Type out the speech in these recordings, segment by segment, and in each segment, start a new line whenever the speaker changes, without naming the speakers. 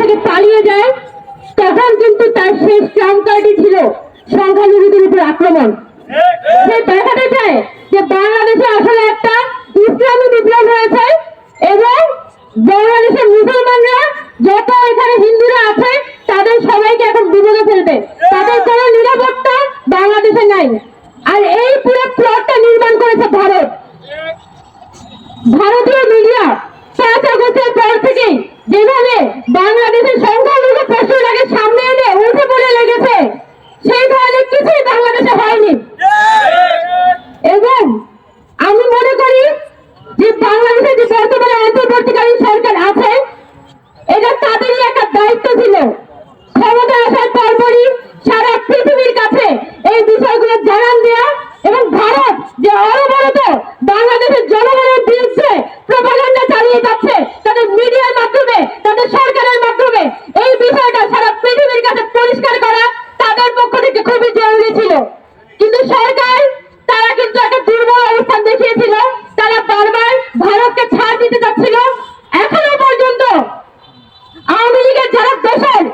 থেকে পালিয়ে যায়, তখন কিন্তু তার শেষ ট্রাম ছিল সংখ্যালঘুদের উপর আক্রমণ। সে দেখাতে চায় যে বাংলাদেশে আসলে একটা ইসলামী বিপ্লব হয়েছে এবং বাংলাদেশের মুসলমানরা যত এখানে হিন্দুরা আছে, তাদের সবাইকে এখন বিপদে ফেলবে। তাদের কোনো নিরাপত্তা বাংলাদেশে নাই। আর এই পুরো প্লটটা নির্মাণ করেছে ভারত। ভারতীয় দেশের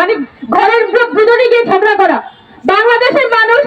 মানে ঘরের দুজনে গিয়ে ঝগড়া করা। বাংলাদেশের মানুষ